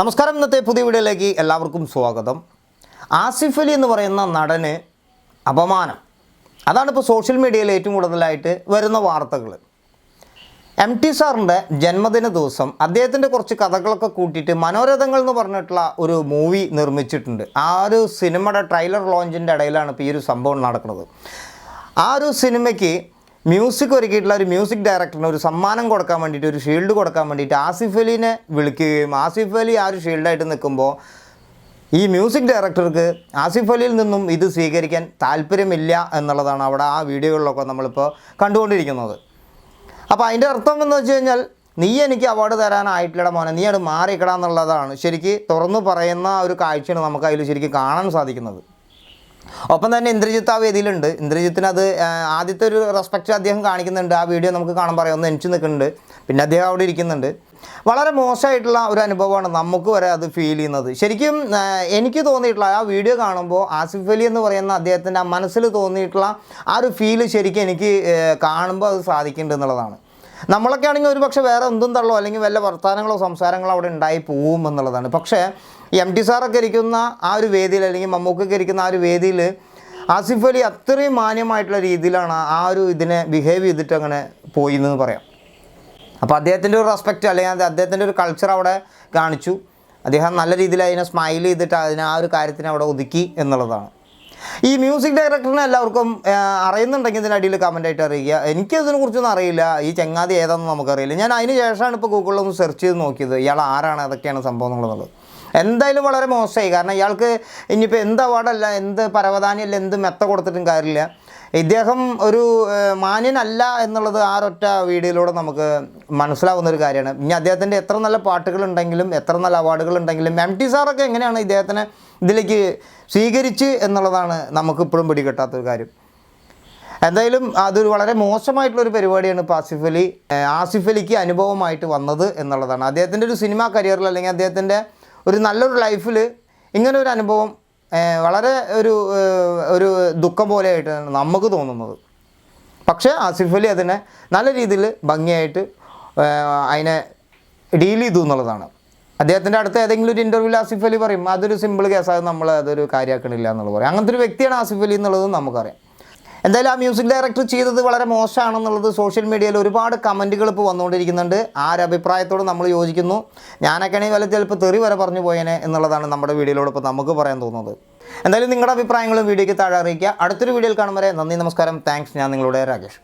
നമസ്കാരം. ഇന്നത്തെ പുതിയ വീഡിയോയിലേക്ക് എല്ലാവർക്കും സ്വാഗതം. ആസിഫ് അലി എന്ന് പറയുന്ന നടന് അപമാനം. അതാണ് ഇപ്പോൾ സോഷ്യൽ മീഡിയയിൽ ഏറ്റവും കൂടുതലായിട്ട് വരുന്ന വാർത്തകൾ. എം ടി സാറിന്റെ ജന്മദിന ദിവസം അദ്ദേഹത്തിന്റെ കുറച്ച് കഥകളൊക്കെ കൂട്ടിയിട്ട് മനോരഥങ്ങൾ എന്ന് പറഞ്ഞിട്ടുള്ള ഒരു മൂവി നിർമ്മിച്ചിട്ടുണ്ട്. ആ ഒരു സിനിമയുടെ ട്രെയിലർ ലോഞ്ചിന്റെ ഇടയിലാണ് ഇപ്പോൾ ഈ ഒരു സംഭവം നടക്കുന്നത്. ആ ഒരു സിനിമയ്ക്ക് മ്യൂസിക് ഒരുക്കിയിട്ടുള്ള ഒരു മ്യൂസിക് ഡയറക്ടറിന് ഒരു സമ്മാനം കൊടുക്കാൻ വേണ്ടിയിട്ട് ഒരു ഷീൽഡ് കൊടുക്കാൻ വേണ്ടിയിട്ട് ആസിഫ് അലിനെ വിളിക്കുകയും ആസിഫ് അലി ആ ഒരു ഷീൽഡായിട്ട് നിൽക്കുമ്പോൾ ഈ മ്യൂസിക് ഡയറക്ടർക്ക് ആസിഫ് അലിയിൽ നിന്നും ഇത് സ്വീകരിക്കാൻ താല്പര്യമില്ല എന്നുള്ളതാണ് അവിടെ ആ വീഡിയോകളിലൊക്കെ നമ്മളിപ്പോൾ കണ്ടുകൊണ്ടിരിക്കുന്നത്. അപ്പോൾ അതിന്റെ അർത്ഥം എന്ന് വെച്ച് കഴിഞ്ഞാൽ നീ എനിക്ക് അവാർഡ് തരാനായിട്ടില്ലട മോനെ നീ അത് മാറിയിക്കട എന്നുള്ളതാണ് ശരിക്ക് തുറന്നു പറയുന്ന ഒരു കാഴ്ചയാണ് നമുക്ക് അതിൽ ശരിക്കും കാണാൻ സാധിക്കുന്നത്. ഒപ്പം തന്നെ ഇന്ദ്രജിത്ത് ആ വേദിയിലുണ്ട്. ഇന്ദ്രജിത്തിന് അത് ആദ്യത്തെ ഒരു റെസ്പെക്റ്റ് അദ്ദേഹം കാണിക്കുന്നുണ്ട്. ആ വീഡിയോ നമുക്ക് കാണാൻ ഒന്ന് എനിച്ച് നിൽക്കുന്നുണ്ട്. പിന്നെ അദ്ദേഹം അവിടെ ഇരിക്കുന്നുണ്ട്. വളരെ മോശമായിട്ടുള്ള ഒരു അനുഭവമാണ് നമുക്ക് വരെ അത് ഫീൽ ചെയ്യുന്നത്. ശരിക്കും എനിക്ക് തോന്നിയിട്ടുള്ള ആ വീഡിയോ കാണുമ്പോൾ ആസിഫ് അലി എന്ന് പറയുന്ന അദ്ദേഹത്തിന്റെ ആ മനസ്സിൽ തോന്നിയിട്ടുള്ള ആ ഒരു ഫീൽ ശരിക്കും എനിക്ക് കാണുമ്പോൾ അത് സാധിക്കുന്നുണ്ട് എന്നുള്ളതാണ്. നമ്മളൊക്കെ ആണെങ്കിൽ ഒരു പക്ഷേ വേറെ എന്തും തള്ളോ അല്ലെങ്കിൽ വല്ല വർത്തമാനങ്ങളോ സംസാരങ്ങളോ അവിടെ ഉണ്ടായി പോവും എന്നുള്ളതാണ്. പക്ഷേ എം ടി സാറൊക്കെ ഇരിക്കുന്ന ആ ഒരു വേദിയിൽ അല്ലെങ്കിൽ മമ്മൂക്കൊക്കെ ഇരിക്കുന്ന ആ ഒരു വേദിയിൽ ആസിഫ് അലി അത്രയും മാന്യമായിട്ടുള്ള രീതിയിലാണ് ആ ഒരു ഇതിനെ ബിഹേവ് ചെയ്തിട്ട് അങ്ങനെ പോയി എന്ന് പറയാം. അപ്പോൾ അദ്ദേഹത്തിന്റെ ഒരു റെസ്പെക്റ്റ് അല്ലെങ്കിൽ അദ്ദേഹത്തിന്റെ ഒരു കൾച്ചർ അവിടെ കാണിച്ചു. അദ്ദേഹം നല്ല രീതിയിൽ അതിനെ സ്മൈൽ ചെയ്തിട്ട് അതിനെ ആ ഒരു കാര്യത്തിനെ അവിടെ ഒതുക്കി എന്നുള്ളതാണ്. ഈ മ്യൂസിക് ഡയറക്ടറിനെ എല്ലാവർക്കും അറിയുന്നുണ്ടെങ്കിൽ അറിയുന്നുണ്ടെങ്കിൽ അടിയിൽ കമന്റ് ആയിട്ട് അറിയിക്കുക. എനിക്കതിനെ കുറിച്ചൊന്നും അറിയില്ല. ഈ ചെങ്ങാതി ഏതാണെന്ന് നമുക്കറിയില്ല. ഞാൻ അതിന് ശേഷമാണ് ഇപ്പോൾ ഗൂഗിളിൽ ഒന്ന് സെർച്ച് ചെയ്ത് നോക്കിയത്. ഇയാൾ ആരാണ്? അതൊക്കെയാണ് സംഭവം എന്തായാലും വളരെ മോശമായി. കാരണം ഇയാൾക്ക് ഇനിയിപ്പോൾ എന്ത് അവാർഡല്ല എന്ത് പരവധാനിയല്ല എന്ത് മെത്ത കൊടുത്തിട്ടും കാര്യമില്ല. ഇദ്ദേഹം ഒരു മാന്യനല്ല എന്നുള്ളത് ആ വീഡിയോയിലൂടെ നമുക്ക് മനസ്സിലാവുന്ന ഒരു കാര്യമാണ്. ഇനി അദ്ദേഹത്തിന്റെ എത്ര നല്ല പാട്ടുകളുണ്ടെങ്കിലും എത്ര നല്ല അവാർഡുകൾ ഉണ്ടെങ്കിലും എം ടി സാറൊക്കെ എങ്ങനെയാണ് ഇദ്ദേഹത്തിനെ ഇതിലേക്ക് സ്വീകരിച്ച് എന്നുള്ളതാണ് നമുക്കിപ്പോഴും പിടികിട്ടാത്തൊരു കാര്യം. എന്തായാലും അതൊരു വളരെ മോശമായിട്ടുള്ളൊരു പരിപാടിയാണ് ഇപ്പോൾ ആസിഫ് അലി ആസിഫ് അലിക്ക് അനുഭവമായിട്ട് വന്നത് എന്നുള്ളതാണ്. അദ്ദേഹത്തിന്റെ ഒരു സിനിമാ കരിയറിൽ അല്ലെങ്കിൽ അദ്ദേഹത്തിന്റെ ഒരു നല്ലൊരു ലൈഫിൽ ഇങ്ങനെ ഒരു അനുഭവം വളരെ ഒരു ഒരു ദുഃഖം പോലെയായിട്ടാണ് നമുക്ക് തോന്നുന്നത്. പക്ഷേ ആസിഫ് അലി അതിനെ നല്ല രീതിയിൽ ഭംഗിയായിട്ട് അതിനെ ഡീൽ ചെയ്തു എന്നുള്ളതാണ്. അദ്ദേഹത്തിന്റെ അടുത്ത് ഏതെങ്കിലും ഒരു ഇന്റർവ്യൂവിൽ ആസിഫ് അലി പറയും അതൊരു സിമ്പിൾ കേസാകും നമ്മൾ അതൊരു കാര്യമാക്കണില്ല എന്നുള്ളത് പറയും. അങ്ങനത്തെ ഒരു വ്യക്തിയാണ് ആസിഫ് അലി എന്നുള്ളത് നമുക്കറിയാം. എന്തായാലും ആ മ്യൂസിക് ഡയറക്ടർ ചെയ്തത് വളരെ മോശമാണെന്നുള്ളത് സോഷ്യൽ മീഡിയയിൽ ഒരുപാട് കമന്റുകൾ ഇപ്പോൾ വന്നുകൊണ്ടിരിക്കുന്നുണ്ട്. ആ ഒരു അഭിപ്രായത്തോട് നമ്മൾ യോജിക്കുന്നു. ഞാനൊക്കെ ആണെങ്കിൽ വല്ല ചിലപ്പോൾ തെറി വരെ പറഞ്ഞു പോയേനെ എന്നുള്ളതാണ് നമ്മുടെ വീഡിയോയിലൂടെ ഇപ്പോൾ നമുക്ക് പറയാൻ തോന്നുന്നത്. എന്തായാലും നിങ്ങളുടെ അഭിപ്രായങ്ങളും വീഡിയോയ്ക്ക് താഴെ അറിയിക്കുക. അടുത്തൊരു വീഡിയോയിൽ കാണും വരെ നന്ദി നമസ്കാരം. താങ്ക്സ്. ഞാൻ നിങ്ങളുടെ രാകേഷ്.